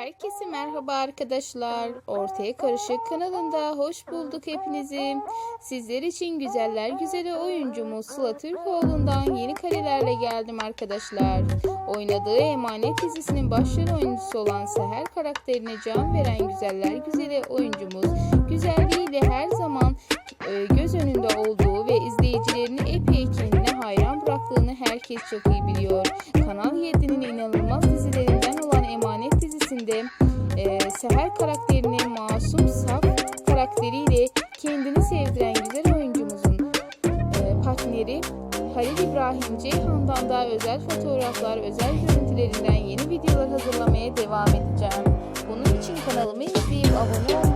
Herkese merhaba arkadaşlar. Ortaya Karışık kanalında hoş bulduk hepinizi. Sizler için güzeller güzeli oyuncumuz Sıla Türkoğlu'ndan yeni karelerle geldim arkadaşlar. Oynadığı Emanet dizisinin başrol oyuncusu olan Seher karakterine can veren güzeller güzeli oyuncumuz güzelliğiyle her zaman e, göz önünde olduğu ve izleyicilerini epey kendine hayran bıraktığını herkes çok iyi biliyor. Kanal 7'nin inanılmaz de e, Seher karakterini masum saf karakteriyle kendini sevdiren güzel oyuncumuzun e, partneri Halil İbrahim Ceyhan'dan daha özel fotoğraflar, özel görüntülerinden yeni videolar hazırlamaya devam edeceğim. Bunun için kanalımı izleyip abone olmayı